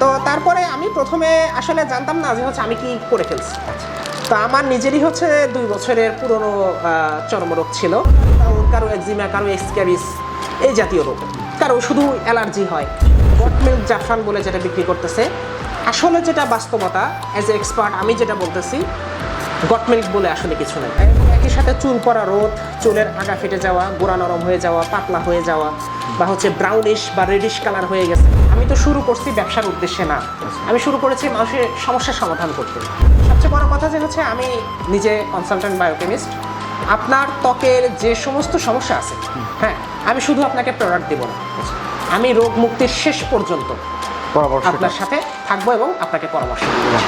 তো তারপরে আমি প্রথমে আসলে জানতাম না যে হচ্ছে আমি কি করে ফেলছি। তো আমার নিজেরই হচ্ছে দুই বছরের পুরনো চর্মরোগ ছিল। কারও একজিমা কারও এক্সক্যারিস এই জাতীয় রোগ। কারও শুধু অ্যালার্জি হয়। গট মিল্ক জাফরান বলে যেটা বিক্রি করতেছে। আসলে যেটা বাস্তবতা অ্যাজ এ এক্সপার্ট আমি যেটা বলতেছি গট মিল্ক বলে আসলে কিছু নেই। একই সাথে চুল পড়া রোদ, চুলের আগা ফেটে যাওয়া, গোড়া নরম হয়ে যাওয়া, পাতলা হয়ে যাওয়া বা হচ্ছে ব্রাউনিশ বা রেডিশ কালার হয়ে গেছে। আমি তো শুরু করছি ব্যবসার উদ্দেশ্যে না। আমি শুরু করেছি মানুষের সমস্যার সমাধান করতে। সবচেয়ে বড় কথা যে হচ্ছে আমি নিজে কনসালটেন্ট বায়োকেমিস্ট আপনার ত্বকের যে সমস্ত সমস্যা আছে হ্যাঁ আমি শুধু আপনাকে প্রোডাক্ট দেবো না। আমি রোগ মুক্তির শেষ পর্যন্ত আপনার সাথে থাকব এবং আপনাকে পরামর্শ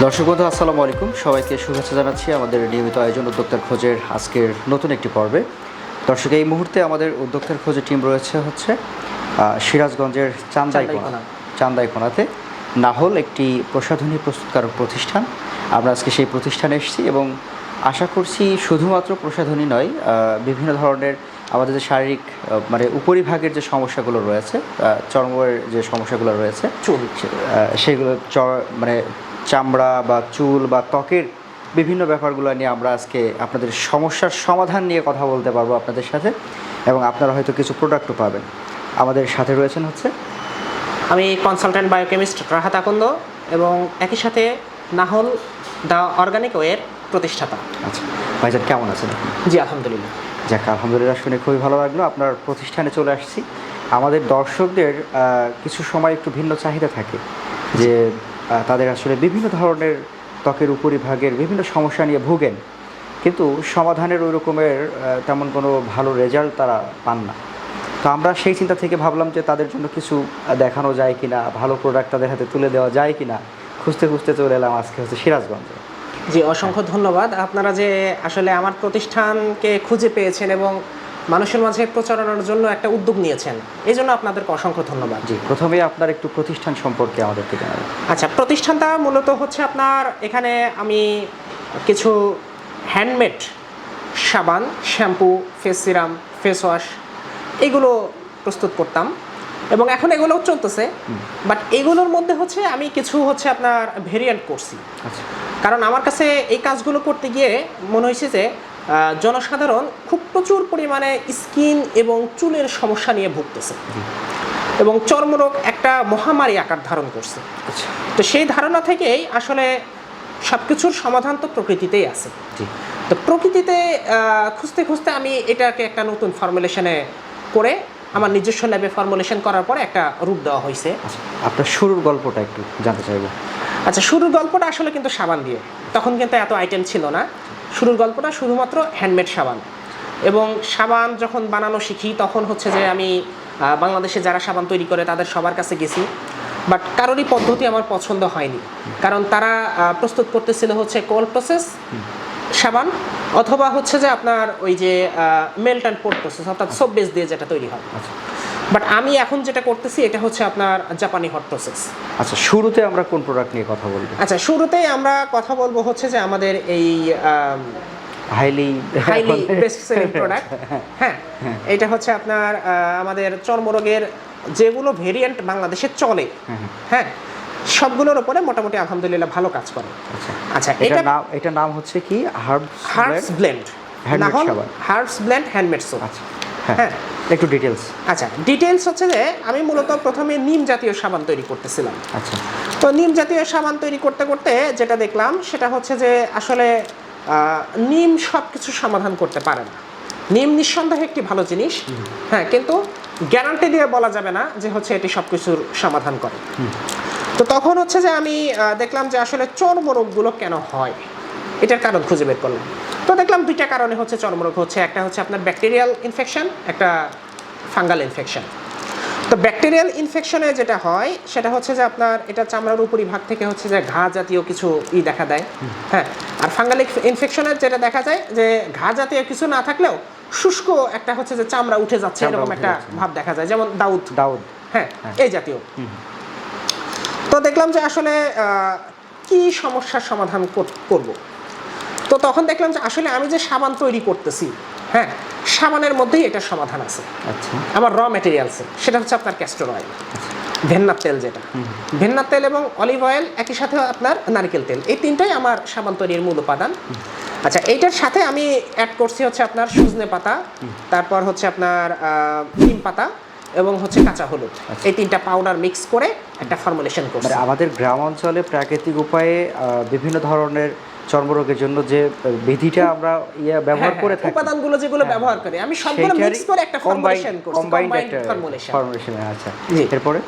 দর্শক বন্ধু আসসালামু আলাইকুম। সবাইকে শুভেচ্ছা জানাচ্ছি আমাদের নিয়মিত আয়োজন উদ্যোক্তার খোঁজের আজকের নতুন একটি পর্বে। দর্শক এই মুহূর্তে আমাদের উদ্যোক্তার খোঁজে টিম রয়েছে হচ্ছে সিরাজগঞ্জের চান্দাইকোনা চান্দাইকোনা। চান্দাইকোনাতে নাহল একটি প্রসাধনী প্রস্তুতকারক প্রতিষ্ঠান আমরা আজকে সেই প্রতিষ্ঠানে এসেছি এবং আশা করছি শুধুমাত্র প্রসাধনী নয় বিভিন্ন ধরনের আমাদের যে শারীরিক মানে উপরিভাগের যে সমস্যাগুলো রয়েছে চর্মের যে সমস্যাগুলো রয়েছে চুল সেগুলো চ- মানে চামড়া বা চুল বা ত্বকের বিভিন্ন ব্যাপারগুলো নিয়ে আমরা আজকে আপনাদের সমস্যার সমাধান নিয়ে কথা বলতে পারব আপনাদের সাথে এবং আপনারা হয়তো কিছু প্রোডাক্টও পাবেন। আমাদের সাথে রয়েছেন হচ্ছে আমি কনসালটেন্ট বায়োকেমিস্ট রাহাত আকন্দ এবং একই সাথে নাহল দ্য অর্গানিক ওয়ের প্রতিষ্ঠাতা। আচ্ছা ভাইজান কেমন আছেন জি আলহামদুলিল্লাহ। যাক আলহামদুলিল্লাহ শুনে খুবই ভালো লাগল। আপনার প্রতিষ্ঠানে চলে আসছি। আমাদের দর্শকদের কিছু সময় একটু ভিন্ন চাহিদা থাকে যে তাদের আসলে বিভিন্ন ধরনের ত্বকের উপরিভাগের বিভিন্ন সমস্যা নিয়ে ভুগেন। কিন্তু সমাধানের ওই রকমের তেমন কোনো ভালো রেজাল্ট তারা পান না। তো আমরা সেই চিন্তা থেকে ভাবলাম যে তাদের জন্য কিছু দেখানো যায় কি না ভালো প্রোডাক্ট তাদের হাতে তুলে দেওয়া যায় কি না খুঁজতে খুঁজতে চলে এলাম আজকে হচ্ছে সিরাজগঞ্জে। জি, অসংখ্য ধন্যবাদ। আপনারা যে আসলে আমার প্রতিষ্ঠানকে খুঁজে পেয়েছেন এবং মানুষের মাঝে প্রচারণার জন্য একটা উদ্যোগ নিয়েছেন। এই জন্য আপনাদেরকে অসংখ্য ধন্যবাদ। জি প্রথমে আপনার একটু প্রতিষ্ঠান সম্পর্কে আমাদেরকে জানাবেন। আচ্ছা প্রতিষ্ঠানটা মূলত হচ্ছে আপনার এখানে আমি কিছু হ্যান্ডমেড সাবান shampoo face serum face wash এগুলো প্রস্তুত করতাম। এবং এখন এগুলো চলতেছে। বাট এগুলোর মধ্যে হচ্ছে আমি কিছু হচ্ছে আপনার ভেরিয়েন্ট করছি। আচ্ছা। কারণ আমার কাছে এই কাজগুলো করতে গিয়ে মনে হয়েছে যে জনসাধারণ খুব প্রচুর পরিমাণে স্কিন এবং চুলের সমস্যা নিয়ে ভুগতেছে। এবং চর্মরোগ একটা মহামারী আকার ধারণ করছে। আচ্ছা। তো সেই ধারণা থেকেই আসলে সব কিছুর সমাধান তো প্রকৃতিতেই আছে। তো প্রকৃতিতে খুঁজতে খুঁজতে আমি এটাকে একটা নতুন ফর্মুলেশনে করে আমার নিজস্ব ল্যাবে ফর্মুলেশন করার পরে একটা রূপ দেওয়া হয়েছে আচ্ছা আপনার শুরুর গল্পটা একটু জানতে চাইব। আচ্ছা শুরুর গল্পটা আসলে কিন্তু সাবান দিয়ে। তখন কিন্তু এত আইটেম ছিল না। শুরুর গল্পটা শুধুমাত্র হ্যান্ডমেড সাবান। এবং সাবান যখন বানানো শিখি, তখন হচ্ছে যে আমি বাংলাদেশে যারা সাবান তৈরি করে, তাদের সবার কাছে গেছি। বাট কারোরই পদ্ধতি আমার পছন্দ হয়নি। কারণ তারা প্রস্তুত করতেছিল হচ্ছে কোল্ড প্রসেস সাবান, অথবা হচ্ছে যে আপনার ওই যে মেল্ট অ্যান্ড পোর্ট প্রসেস অর্থাৎ সোপ বেস দিয়ে যেটা তৈরি হয়। আচ্ছা। বাট আমি এখন যেটা করতেছি এটা হচ্ছে আপনার জাপানি হট প্রসেস আচ্ছা শুরুতে আমরা কোন প্রোডাক্ট নিয়ে কথা বলব? আচ্ছা শুরুতেই আমরা কথা বলব হচ্ছে যে আমাদের এই highly highly best selling product হ্যাঁ। এটা হচ্ছে আপনার আমাদের চর্মরোগের যেগুলো ভেরিয়েন্ট বাংলাদেশে চলে। হ্যাঁ সবগুলোর উপরে মোটামুটি আলহামদুলিল্লাহ ভালো কাজ করে। আচ্ছা। আচ্ছা এটা নাম এটা নাম হচ্ছে কি? হার্ব হার্বস ব্লেন্ড হল সাবান। হার্বস ব্লেন্ড হ্যান্ডমেড সোপ আচ্ছা। হ্যাঁ। হ্যাঁ। একটু ডিটেলস আচ্ছা ডিটেলস হচ্ছে যে আমি মূলত প্রথমে নিম জাতীয় সাবান তৈরি করতেছিলাম। আচ্ছা। তো নিম জাতীয় সাবান তৈরি করতে করতে যেটা দেখলাম সেটা হচ্ছে যে আসলে নিম সব কিছু সমাধান করতে পারে না। নিম নিঃসন্দেহে একটি ভালো জিনিস। হ্যাঁ কিন্তু গ্যারান্টি দিয়ে বলা যাবে না যে হচ্ছে এটি সব কিছুর সমাধান করে। তো তখন হচ্ছে যে আমি দেখলাম যে আসলে চর্মরোগগুলো কেন হয়? এটার কারণ খুঁজে বের করলাম। তো দেখলাম দুইটা কারণে হচ্ছে চর্মরোগ হচ্ছে। একটা হচ্ছে আপনার ব্যাকটেরিয়াল ইনফেকশন একটা ফাঙ্গাল ইনফেকশন। তো ব্যাকটেরিয়াল ইনফেকশনে যেটা হয় সেটা হচ্ছে যে আপনার এটা চামড়ার উপরিভাগ থেকে হচ্ছে যে ঘা জাতীয় কিছু ই দেখা দেয়। হ্যাঁ আর ফাঙ্গাল ইনফেকশনের যেটা দেখা যায় যে ঘা জাতীয় কিছু না থাকলেও শুষ্ক একটা হচ্ছে যে চামড়া উঠে যাচ্ছে এরকম একটা ভাব দেখা যায় যেমন দাউদ। দাউদ। হ্যাঁ এই জাতীয়। তো দেখলাম যে আসলে কি সমস্যার সমাধান কর- করব? তো তখন দেখলাম যে আসলে আমি যে সাবান তৈরি করতেছি হ্যাঁ সাবানের মধ্যেই এটার সমাধান আছে। আচ্ছা। আমার র ম্যাটেরিয়ালসে সেটা হচ্ছে আপনার ক্যাস্টর অয়েল ভেন্নার তেল যেটা। ভেন্নার তেল এবং অলিভ অয়েল একই সাথে আপনার নারকেল তেল। এই তিনটাই আমার সাবান তৈরির মূল উপাদান। আচ্ছা এইটার সাথে আমি অ্যাড করছি হচ্ছে আপনার সজনে পাতা তারপর হচ্ছে আপনার নিম পাতা এবং হচ্ছে কাঁচা হলুদ। এই তিনটা পাউডার মিক্স করে একটা ফর্মুলেশন করছি। মানে আমাদের গ্রাম অঞ্চলে প্রাকৃতিক উপায়ে বিভিন্ন ধরনের চর্মরোগের জন্য যে বিধিটা আমরা ইয়ে ব্যবহার হ্যাঁ, করে হ্যাঁ, থাকি। উপাদানগুলো যেগুলো ব্যবহার করি। আমি সবগুলো মিক্স করে একটা ফর্মুলেশন করছি কম্বাইন্ড একটা ফর্মুলেশন ফর্মুলেশন আচ্ছা। এরপরে?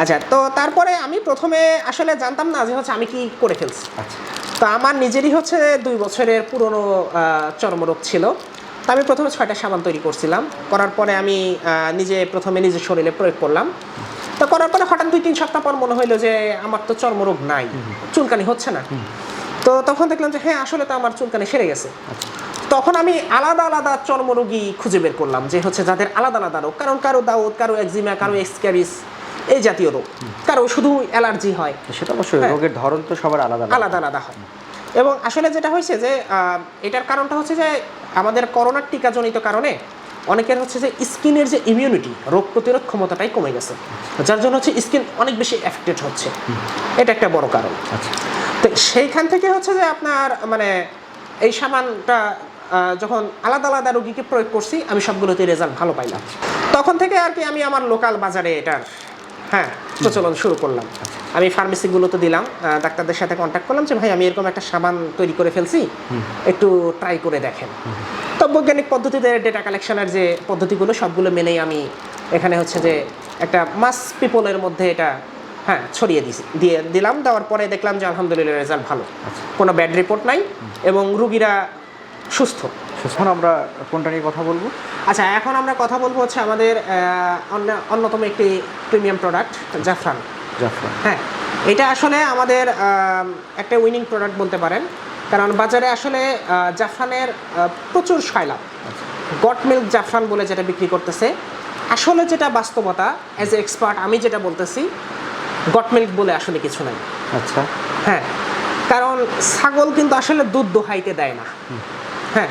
আচ্ছা তো তারপরে আমি প্রথমে আসলে জানতাম না যে হচ্ছে আমি কি করে ফেলছি। আচ্ছা। তো আমার নিজেরই হচ্ছে দুই বছরের পুরনো চর্মরোগ ছিল। তো আমি প্রথমে ছয়টা সাবান তৈরি করছিলাম। করার পরে আমি নিজে প্রথমে নিজের শরীরে প্রয়োগ করলাম। তো করার পরে হঠাৎ দুই তিন সপ্তাহ পর মনে হইল যে আমার তো চর্মরোগ নাই। চুলকানি হচ্ছে না। তো তখন দেখলাম যে হ্যাঁ আসলে তো আমার চুলকানি সেরে গেছে। তখন আমি আলাদা আলাদা চর্মরোগী খুঁজে বের করলাম যে হচ্ছে যাদের আলাদা আলাদা রোগ কারণ কারও দাউদ কারও একজিমা কারও এক্সক্যারিস এই জাতীয় রোগ। কারও শুধু অ্যালার্জি হয়। সেটা অবশ্যই হ্যাঁ। রোগের ধরন তো সবার আলাদা আলাদা। আলাদা আলাদা হয়। এবং আসলে যেটা হয়েছে যে এটার কারণটা হচ্ছে যে আমাদের করোনার টিকাজনিত কারণে অনেকের হচ্ছে যে স্কিনের যে ইমিউনিটি রোগ প্রতিরোধ ক্ষমতাটাই কমে গেছে। যার জন্য হচ্ছে স্কিন অনেক বেশি এফেক্টেড হচ্ছে। এটা একটা বড় কারণ। আচ্ছা। তো সেইখান থেকে হচ্ছে যে আপনার মানে এই সামানটা যখন আলাদা আলাদা রুগীকে প্রয়োগ করছি আমি সবগুলোতে রেজাল্ট ভালো পাইলাম। তখন থেকে আর কি আমি আমার লোকাল বাজারে এটার হ্যাঁ প্রচলন শুরু করলাম। আমি ফার্মেসিগুলোতে দিলাম ডাক্তারদের সাথে কন্ট্যাক্ট করলাম যে ভাই আমি এরকম একটা সাবান তৈরি করে ফেলছি একটু ট্রাই করে দেখেন। তো বৈজ্ঞানিক পদ্ধতিতে ডেটা কালেকশনের যে পদ্ধতিগুলো সবগুলো মেনেই আমি এখানে হচ্ছে যে একটা মাস পিপলের মধ্যে এটা হ্যাঁ ছড়িয়ে দিছি। দিয়ে দিলাম দেওয়ার পরে দেখলাম যে আলহামদুলিল্লাহ রেজাল্ট ভালো। কোনো ব্যাড রিপোর্ট নাই এবং রুগীরা সুস্থ। এখন আমরা কোনটা নিয়ে কথা বলব? আচ্ছা এখন আমরা কথা বলব হচ্ছে আমাদের অন্য- অন্যতম একটি প্রিমিয়াম প্রোডাক্ট জাফরান। জাফরান। হ্যাঁ এটা আসলে আমাদের একটা উইনিং প্রোডাক্ট বলতে পারেন। কারণ বাজারে আসলে জাফরানের প্রচুর সয়লাভ গট মিল্ক জাফরান বলে যেটা বিক্রি করতেছে। আসলে যেটা বাস্তবতা অ্যাজ এ এক্সপার্ট আমি যেটা বলতেছি গট মিল্ক বলে আসলে কিছু নাই। আচ্ছা। হ্যাঁ কারণ ছাগল কিন্তু আসলে দুধ দোহাইতে দেয় না। হ্যাঁ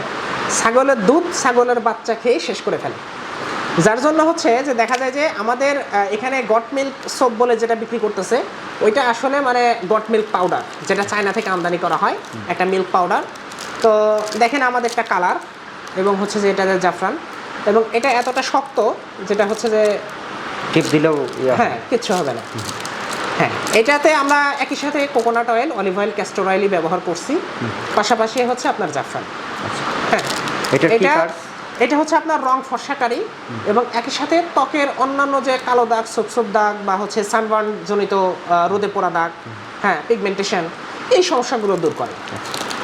ছাগলের দুধ ছাগলের বাচ্চা খেয়ে শেষ করে ফেলে। যার জন্য হচ্ছে যে দেখা যায় যে আমাদের এখানে গট মিল্ক সোপ বলে যেটা বিক্রি করতেছে ওইটা আসলে মানে গট মিল্ক পাউডার যেটা চায়না থেকে আমদানি করা হয় একটা মিল্ক পাউডার। তো দেখেন আমাদের একটা কালার এবং হচ্ছে যে এটা যে জাফরান। এবং এটা এতটা শক্ত যেটা হচ্ছে যে টিপ দিলেও হ্যাঁ কিচ্ছু হবে না। হ্যাঁ এটাতে আমরা একই সাথে coconut oil olive oil castor অয়েলই ব্যবহার করছি। পাশাপাশি হচ্ছে আপনার জাফরান। আচ্ছা। হ্যাঁ এটা এটা হচ্ছে আপনার রং ফর্সাকারী এবং একই সাথে ত্বকের অন্যান্য যে কালো দাগ সুপসুপ দাগ বা হচ্ছে সানবার্ন জনিত রোদে পোড়া দাগ হ্যাঁ পিগমেন্টেশন এই সমস্যাগুলো দূর করে।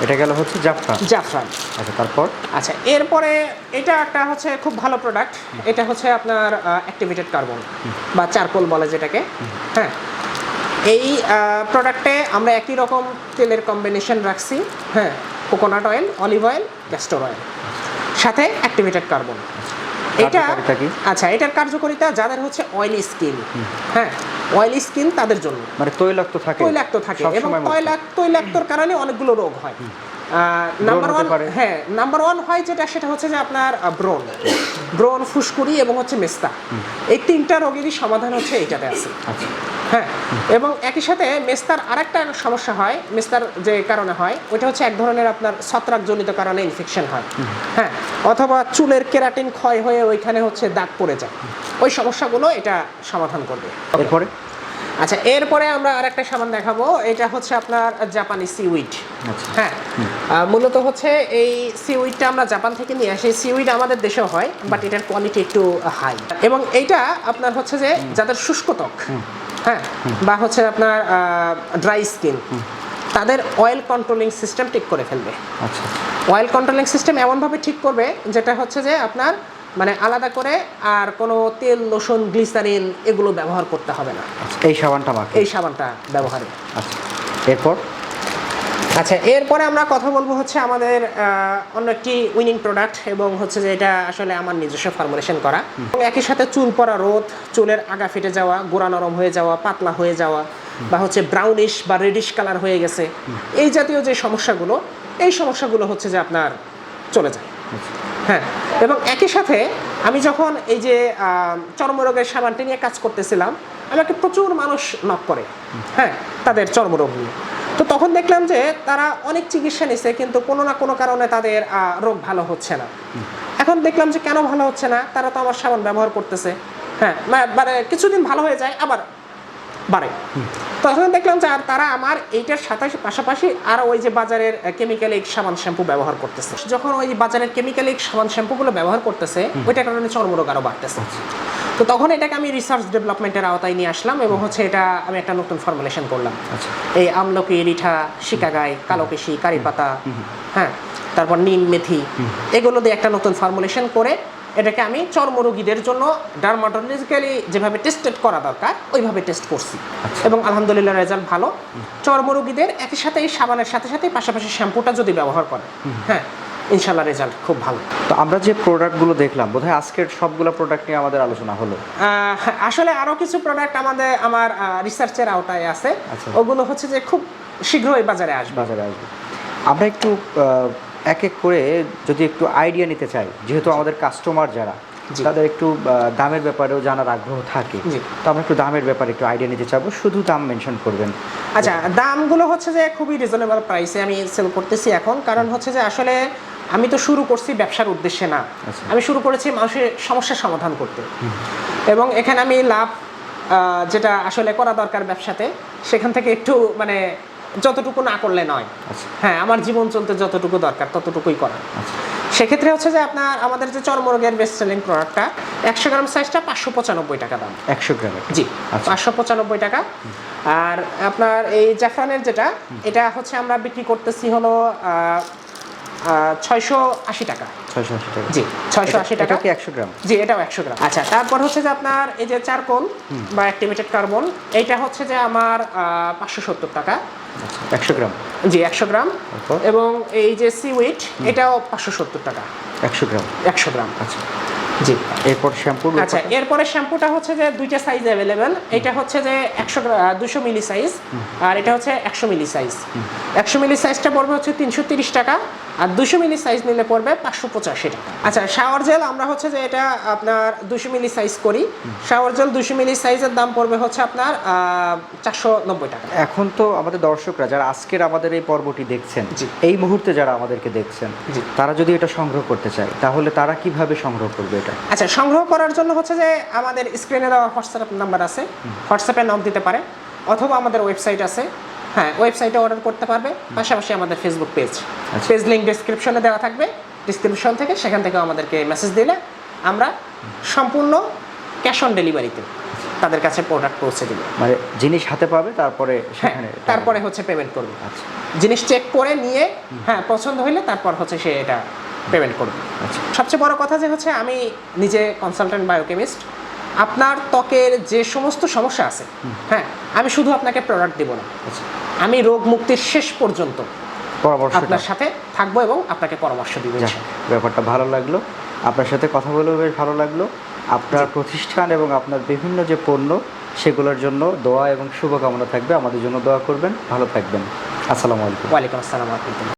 এটা গেল হচ্ছে জাফরান। জাফরান। আচ্ছা তারপর? আচ্ছা এরপরে এটা একটা হচ্ছে খুব ভালো প্রোডাক্ট এটা হচ্ছে আপনার অ্যাক্টিভেটেড কার্বন বা চারকোল বলে যেটাকে। হ্যাঁ এই প্রোডাক্টে আমরা একই রকম তেলের কম্বিনেশন রাখছি হ্যাঁ coconut oil olive oil castor oil সাথে অ্যাক্টিভেটেড কার্বন এটা আচ্ছা এটার কার্যকারিতা যাদের হচ্ছে অয়েলি স্কিন হ্যাঁ অয়েলি স্কিন তাদের জন্য। মানে তৈলাক্ত থাকে। তৈলাক্ত থাকে এবং তৈলাক্ত তৈলাক্তর কারণে অনেকগুলো রোগ হয়। নাম্বার ওয়ান হ্যাঁ নাম্বার ওয়ান হয় যেটা সেটা হচ্ছে যে আপনার ব্রণ। ব্রণ ফুসকুড়ি এবং হচ্ছে মেস্তা। এই তিনটা রোগেরই সমাধান হচ্ছে এইটাতে আছে। আচ্ছা। হ্যাঁ এবং একই সাথে মেস্তার আরেকটা সমস্যা হয় মেস্তার যে কারণে হয় ওইটা হচ্ছে এক ধরনের আপনার ছত্রাকজনিত কারণে ইনফেকশন হয়। হ্যাঁ অথবা চুলের কেরাটিন ক্ষয় হয়ে ওইখানে হচ্ছে দাগ পড়ে যায়। ওই সমস্যাগুলো এটা সমাধান করবে। এরপরে? আচ্ছা এরপরে আমরা আরেকটা সাবান দেখাবো। এটা হচ্ছে আপনার জাপানি সিউইড আচ্ছা। হ্যাঁ মূলত হচ্ছে এই সিউইডটা আমরা জাপান থেকে নিয়ে আসি। সিউইড আমাদের দেশেও হয় বাট এটার কোয়ালিটি একটু হাই এবং এইটা আপনার হচ্ছে যে যাদের শুষ্ক ত্বক হ্যাঁ বা হচ্ছে আপনার ড্রাই স্কিন তাদের অয়েল কন্ট্রোলিং সিস্টেম ঠিক করে ফেলবে। আচ্ছা অয়েল কন্ট্রোলিং সিস্টেম এমনভাবে ঠিক করবে যেটা হচ্ছে যে আপনার মানে আলাদা করে আর কোনো তেল লোশন গ্লিসারিন এগুলো ব্যবহার করতে হবে না। আচ্ছা এই সাবানটা এই সাবানটা ব্যবহারে। আচ্ছা এরপর? আচ্ছা এরপরে আমরা কথা বলব হচ্ছে আমাদের অন্য একটি উইনিং প্রোডাক্ট এবং হচ্ছে যে এটা আসলে আমার নিজস্ব ফর্মুলেশন করা। এবং একই সাথে চুল পড়া রোদ চুলের আগা ফেটে যাওয়া গোড়া নরম হয়ে যাওয়া পাতলা হয়ে যাওয়া বা হচ্ছে ব্রাউনিশ বা রেডিশ কালার হয়ে গেছে এই জাতীয় যে সমস্যাগুলো এই সমস্যাগুলো হচ্ছে যে আপনার চলে যায়। হ্যাঁ এবং একই সাথে আমি যখন এই যে চর্মরোগের সাবানটি নিয়ে কাজ করতেছিলাম আমাকে প্রচুর মানুষ নক করে। হ্যাঁ তাদের চর্মরোগ নিয়ে। তো তখন দেখলাম যে তারা অনেক চিকিৎসা নিছে কিন্তু কোনো না কোনো কারণে তাদের রোগ ভালো হচ্ছে না। এখন দেখলাম যে কেন ভালো হচ্ছে না? তারা তো আমার সাবান ব্যবহার করতেছে। হ্যাঁ মানে কিছুদিন ভালো হয়ে যায় আবার বাড়ে। তখন দেখলাম যে আর তারা আমার এইটার সাথে পাশাপাশি আর ওই যে বাজারের কেমিক্যালিক সাবান শ্যাম্পু ব্যবহার করতেছে। যখন ওই বাজারের কেমিক্যালিক সাবান শ্যাম্পুগুলো ব্যবহার করতেছে ওইটার কারণে চর্মরোগ আরও বাড়তেছে। তো তখন এটাকে আমি রিসার্চ ডেভেলপমেন্টের আওতায় নিয়ে আসলাম এবং হচ্ছে এটা আমি একটা নতুন ফর্মুলেশন করলাম। আচ্ছা। এই আমলকি রিঠা শিকাগাই কালোকেশি কারি পাতা হ্যাঁ তারপর নিম মেথি এগুলো দিয়ে একটা নতুন ফর্মুলেশন করে এটাকে আমি চর্মরোগীদের জন্য ডার্মাটোলজিক্যালি যেভাবে টেস্টেড করা দরকার ওইভাবে টেস্ট করছি। এবং আলহামদুলিল্লাহ রেজাল্ট ভালো। চর্মরোগীদের একই সাথে এই সাবানের সাথে সাথে পাশাপাশি শ্যাম্পুটা যদি ব্যবহার করে হ্যাঁ ইনশাল্লাহ রেজাল্ট খুব ভালো। তো আমরা যে প্রোডাক্টগুলো দেখলাম বোধহয় আজকের সবগুলো প্রোডাক্ট নিয়ে আমাদের আলোচনা হলো। আসলে আরও কিছু প্রোডাক্ট আমাদের আমার রিসার্চের আওতায় আছে। আচ্ছা। ওগুলো হচ্ছে যে খুব শীঘ্রই বাজারে আসবে। বাজারে আসবে। আমরা একটু এক এক করে যদি একটু আইডিয়া নিতে চাই যেহেতু আমাদের কাস্টমার যারা তাদের একটু দামের ব্যাপারেও জানার আগ্রহ থাকে। তো আমরা একটু দামের ব্যাপারে একটু আইডিয়া নিতে চাবো শুধু দাম মেনশন করবেন। আচ্ছা দামগুলো হচ্ছে যে খুবই রিজনেবল প্রাইসে আমি সেল করতেছি এখন। কারণ হচ্ছে যে আসলে আমি তো শুরু করছি ব্যবসার উদ্দেশ্যে না। আচ্ছা। আমি শুরু করেছি মানুষের সমস্যার সমাধান করতে। এবং এখানে আমি লাভ যেটা আসলে করা দরকার ব্যবসাতে সেখান থেকে একটু মানে যতটুকু না করলে নয়। আচ্ছা। হ্যাঁ আমার জীবন চলতে যতটুকু দরকার ততটুকুই করা। আচ্ছা। সেক্ষেত্রে হচ্ছে যে আপনার আমাদের যে চর্মরোগের বেস্ট সেলিং প্রোডাক্টটা একশো গ্রাম সাইজটা পাঁচশো পঁচানব্বই টাকা দাম। একশো গ্রামের জি। পাঁচশো পঁচানব্বই টাকা। আর আপনার এই জাফরানের যেটা এটা হচ্ছে আমরা বিক্রি করতেছি হলো ছয়শো আশি টাকা। ছয়শো আশি টাকা। জি ছয়শো আশি টাকা। কি একশো গ্রাম? জি এটাও একশো গ্রাম। আচ্ছা তারপর হচ্ছে যে আপনার এই যে চারকোল বা অ্যাক্টিভেটেড কার্বন এইটা হচ্ছে যে আমার পাঁচশো সত্তর টাকা। আচ্ছা একশো গ্রাম। জি একশো গ্রাম। এবং এই যে সিউইট এটাও পাঁচশো সত্তর টাকা। একশো গ্রাম। একশো গ্রাম। আচ্ছা। জি এরপর শ্যাম্পুর আচ্ছা এরপরে শ্যাম্পুটা হচ্ছে যে দুইটা সাইজ অ্যাভেলেবেল এটা হচ্ছে যে একশো দুশো মিলি সাইজ আর এটা হচ্ছে একশো মিলি সাইজ একশো মিলি সাইজটা পড়বে হচ্ছে তিনশো তিরিশ টাকা আর দুশো মিলি সাইজ নিলে পড়বে পাঁচশো পঁচাশি টাকা। আচ্ছা শাওয়ার জেল আমরা হচ্ছে যে এটা আপনার দুশো মিলি সাইজ করি। শাওয়ার জেল দুশো মিলি সাইজের দাম পড়বে হচ্ছে আপনার চারশো নব্বই টাকা। এখন তো আমাদের দর্শকরা যারা আজকের আমাদের এই পর্বটি দেখছেন। এই মুহূর্তে যারা আমাদেরকে দেখছেন তারা যদি এটা সংগ্রহ করতে চায় তাহলে তারা কীভাবে সংগ্রহ করবে? এটা। আচ্ছা সংগ্রহ করার জন্য হচ্ছে যে আমাদের স্ক্রিনে দেওয়া হোয়াটসঅ্যাপ নাম্বার আছে। হোয়াটসঅ্যাপে নাম দিতে পারে অথবা আমাদের ওয়েবসাইট আছে। হ্যাঁ ওয়েবসাইটে অর্ডার করতে পারবে। পাশাপাশি আমাদের ফেসবুক পেজ। পেজ লিঙ্ক ডিসক্রিপশনে দেওয়া থাকবে। ডিসক্রিপশন থেকে সেখান থেকে আমাদেরকে মেসেজ দিলে আমরা সম্পূর্ণ ক্যাশ অন ডেলিভারিতে তাদের কাছে প্রোডাক্ট পৌঁছে দিব। মানে জিনিস হাতে পাবে তারপরে হ্যাঁ সেখানে তারপরে হচ্ছে পেমেন্ট করবে। আচ্ছা। জিনিস চেক করে নিয়ে হ্যাঁ পছন্দ হইলে তারপর হচ্ছে সে এটা পেমেন্ট করবে। আচ্ছা। সবচেয়ে বড় কথা যে হচ্ছে আমি নিজে কনসালটেন্ট বায়োকেমিস্ট আপনার ত্বকের যে সমস্ত সমস্যা আছে হ্যাঁ আমি শুধু আপনাকে প্রোডাক্ট দেবো না। আচ্ছা। আমি রোগ মুক্তির শেষ পর্যন্ত পরামর্শ আপনার সাথে থাকব এবং আপনাকে পরামর্শ দিব ব্যাপারটা ভালো লাগল। আপনার সাথে কথা বলেও বেশ ভালো লাগল। আপনার প্রতিষ্ঠান এবং আপনার বিভিন্ন যে পণ্য সেগুলোর জন্য দোয়া এবং শুভকামনা থাকবে। আমাদের জন্য দোয়া করবেন। ভালো থাকবেন। আসসালামু আলাইকুম। ওয়ালাইকুম আসসালাম রহমতুল্লাহ।